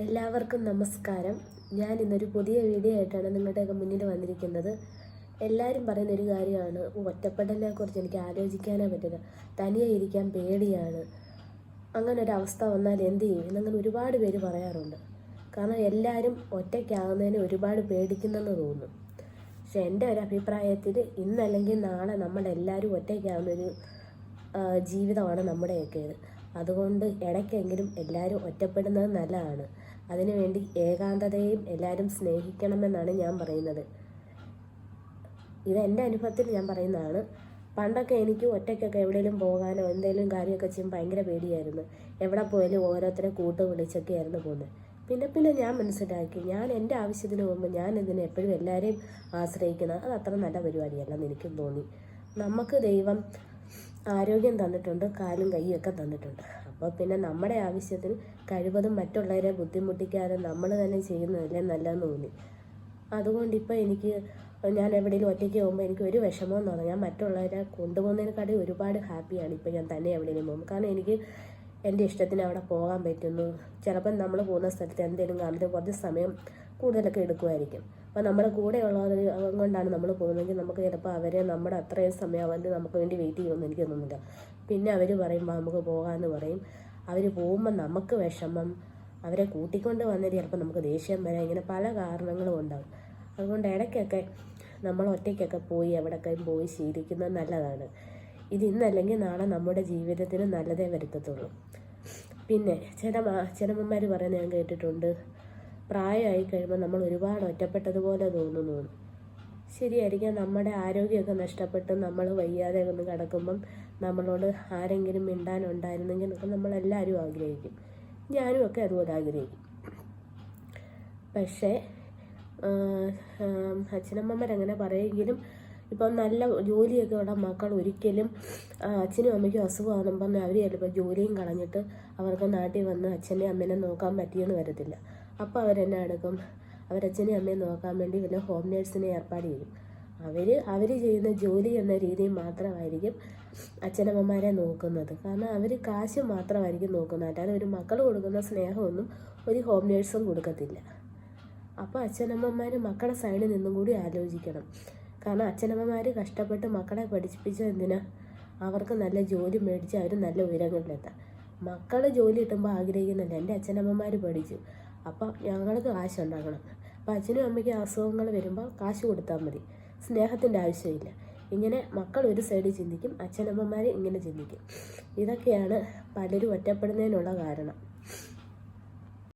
എല്ലാവർക്കും നമസ്കാരം. ഞാൻ ഇന്നൊരു പുതിയ വീഡിയോ ആയിട്ടാണ് നിങ്ങളുടെയൊക്കെ മുന്നിൽ വന്നിരിക്കുന്നത്. എല്ലാവരും പറയുന്ന ഒരു കാര്യമാണ് ഒറ്റപ്പെടലിനെ കുറിച്ച് എനിക്ക് ആലോചിക്കാനേ പറ്റില്ല. തനിയെ ഇരിക്കാൻ പേടിയാണ്. അങ്ങനെ ഒരു അവസ്ഥ വന്നാൽ എന്ത് ചെയ്യും? എന്നങ്ങനെ ഒരുപാട് പേര് പറയാറുണ്ട്. കാരണം എല്ലാവരും ഒറ്റയ്ക്കാകുന്നതിന് ഒരുപാട് പേടിക്കുന്നെന്ന് തോന്നുന്നു. പക്ഷെ എന്റെ ഒരു അഭിപ്രായത്തിൽ ഇന്നല്ലെങ്കിൽ നാളെ നമ്മളെല്ലാവരും ഒറ്റയ്ക്കാവുന്നൊരു ജീവിതമാണ് നമ്മുടെയൊക്കേത് അതുകൊണ്ട് ഇടയ്ക്കെങ്കിലും എല്ലാവരും ഒറ്റപ്പെടുന്നത് നല്ലതാണ്. അതിനുവേണ്ടി ഏകാന്തതയും എല്ലാവരും സ്നേഹിക്കണമെന്നാണ് ഞാൻ പറയുന്നത്. ഇത് എന്റെ അനുഭവത്തിൽ ഞാൻ പറയുന്നതാണ്. പണ്ടൊക്കെ എനിക്ക് ഒറ്റയ്ക്കൊക്കെ എവിടെയെങ്കിലും പോകാനോ എന്തെങ്കിലും കാര്യമൊക്കെ ചെയ്യുമ്പോൾ ഭയങ്കര പേടിയായിരുന്നു. എവിടെ പോയാലും ഓരോരുത്തരെ കൂട്ട് വിളിച്ചൊക്കെ ആയിരുന്നു പോകുന്നത്. പിന്നെ പിന്നെ ഞാൻ മനസ്സിലാക്കി ഞാൻ എന്റെ ആവശ്യത്തിന് പോകുമ്പോൾ ഞാൻ ഇതിനെ എപ്പോഴും എല്ലാവരെയും ആശ്രയിക്കുന്നത്? അത് അത്ര നല്ല പരിപാടിയല്ലെന്ന് എനിക്കും തോന്നി. നമുക്ക് ദൈവം ആരോഗ്യം തന്നിട്ടുണ്ട് കാലും കൈയും ഒക്കെ തന്നിട്ടുണ്ട്. അപ്പോൾ പിന്നെ നമ്മുടെ ആവശ്യത്തിന് കഴിവതും മറ്റുള്ളവരെ ബുദ്ധിമുട്ടിക്കാതെ നമ്മൾ തന്നെ ചെയ്യുന്നതല്ലേ നല്ലതെന്ന് തോന്നി. അതുകൊണ്ട് ഇപ്പോൾ എനിക്ക് ഞാൻ എവിടെയെങ്കിലും ഒറ്റയ്ക്ക് പോകുമ്പോൾ എനിക്ക് ഒരു വിഷമം തോന്നാം ഞാൻ മറ്റുള്ളവരെ കൊണ്ടുപോകുന്നതിനെക്കാട്ടി ഒരുപാട് ഹാപ്പിയാണ് ഇപ്പോൾ ഞാൻ തന്നെ എവിടെയെങ്കിലും പോകും കാരണം എനിക്ക് എന്റെ ഇഷ്ടത്തിന് അവിടെ പോകാൻ പറ്റുന്നു. ചിലപ്പം നമ്മൾ പോകുന്ന സ്ഥലത്ത് എന്തെങ്കിലും കാണുന്നത് കുറച്ച് സമയം കൂടുതലൊക്കെ എടുക്കുമായിരിക്കും. അപ്പോൾ നമ്മുടെ കൂടെയുള്ളവർ കൊണ്ടാണ് നമ്മൾ പോകുന്നതെങ്കിൽ നമുക്ക് ചിലപ്പോൾ അവരെ നമ്മുടെ അത്രയും സമയം അവന്റെ നമുക്ക് വേണ്ടി വെയിറ്റ് ചെയ്യുമെന്ന് എനിക്ക് തോന്നുന്നില്ല. പിന്നെ അവർ പറയുമ്പോൾ നമുക്ക് പോകാമെന്ന് പറയും. അവർ പോകുമ്പോൾ നമുക്ക് വിഷമം. അവരെ കൂട്ടിക്കൊണ്ട് വന്നിട്ട് ചിലപ്പോൾ നമുക്ക് ദേഷ്യം വരാം. ഇങ്ങനെ പല കാരണങ്ങളും ഉണ്ടാകും അതുകൊണ്ട് ഇടയ്ക്കൊക്കെ നമ്മൾ ഒറ്റയ്ക്കൊക്കെ പോയി എവിടെയൊക്കെ പോയി ശീലിക്കുന്നത് നല്ലതാണ്. ഇത് ഇന്നല്ലെങ്കിൽ നാളെ നമ്മുടെ ജീവിതത്തിന് നല്ലതേ വരുത്തത്തുള്ളൂ. പിന്നെ ചില ചിലമ്മമാർ പറയുന്നത് ഞാൻ കേട്ടിട്ടുണ്ട്. പ്രായമായി കഴിയുമ്പോൾ നമ്മൾ ഒരുപാട് ഒറ്റപ്പെട്ടതുപോലെ തോന്നുന്നു. ശരിയായിരിക്കാം നമ്മുടെ ആരോഗ്യമൊക്കെ നഷ്ടപ്പെട്ട് നമ്മൾ വയ്യാതെ ഒന്ന് കിടക്കുമ്പം നമ്മളോട് ആരെങ്കിലും മിണ്ടാനുണ്ടായിരുന്നെങ്കിൽ ഒക്കെ നമ്മളെല്ലാവരും ആഗ്രഹിക്കും. ഞാനും ഒക്കെ അതുപോലെ ആഗ്രഹിക്കും. പക്ഷേ അച്ഛനമ്മമാരങ്ങനെ പറയുമെങ്കിലും ഇപ്പം നല്ല ജോലിയൊക്കെ ഉള്ള മക്കൾ ഒരിക്കലും അച്ഛനും അമ്മയ്ക്കും അസുഖമാകുമ്പം അവർ ചിലപ്പോൾ ജോലിയും കളഞ്ഞിട്ട് അവർക്ക് നാട്ടിൽ വന്ന് അച്ഛനെയും അമ്മേനെ നോക്കാൻ പറ്റിയെന്ന് വരത്തില്ല. അപ്പോൾ അവരെന്നെ എടുക്കും അവരച്ഛനെയും അമ്മയും നോക്കാൻ വേണ്ടി വല്ല ഹോം നേഴ്സിനെ ഏർപ്പാട് ചെയ്യും. അവർ അവർ ചെയ്യുന്ന ജോലി എന്ന രീതിയിൽ മാത്രമായിരിക്കും അച്ഛനമ്മമാരെ നോക്കുന്നത്. കാരണം അവർ കാശ് മാത്രമായിരിക്കും നോക്കുന്നത്. അല്ലാതെ ഒരു മക്കൾ കൊടുക്കുന്ന സ്നേഹമൊന്നും ഒരു ഹോം നേഴ്സും കൊടുക്കത്തില്ല. അപ്പോൾ അച്ഛനമ്മമാർ മക്കളെ സൈഡിൽ നിന്നും കൂടി ആലോചിക്കണം. കാരണം അച്ഛനമ്മമാർ കഷ്ടപ്പെട്ട് മക്കളെ പഠിപ്പിച്ചത് എന്തിനാ? അവർക്ക് നല്ല ജോലി മേടിച്ച് അവർ നല്ല ഉയരങ്ങളിലെത്താം. മക്കൾ ജോലി കിട്ടുമ്പോൾ ആഗ്രഹിക്കുന്നില്ല. എന്റെ അച്ഛനമ്മമാർ പഠിച്ചു. അപ്പോൾ ഞങ്ങൾക്ക് കാശ് ഉണ്ടാക്കണം. അപ്പോൾ അച്ഛനും അമ്മയ്ക്കും അസുഖങ്ങൾ വരുമ്പോൾ കാശ് കൊടുത്താൽ മതി. സ്നേഹത്തിന്റെ ആവശ്യമില്ല. ഇങ്ങനെ മക്കൾ ഒരു സൈഡിൽ ചിന്തിക്കും അച്ഛനമ്മമാർ ഇങ്ങനെ ചിന്തിക്കും. ഇതൊക്കെയാണ് പലരും ഒറ്റപ്പെടുന്നതിനുള്ള കാരണം.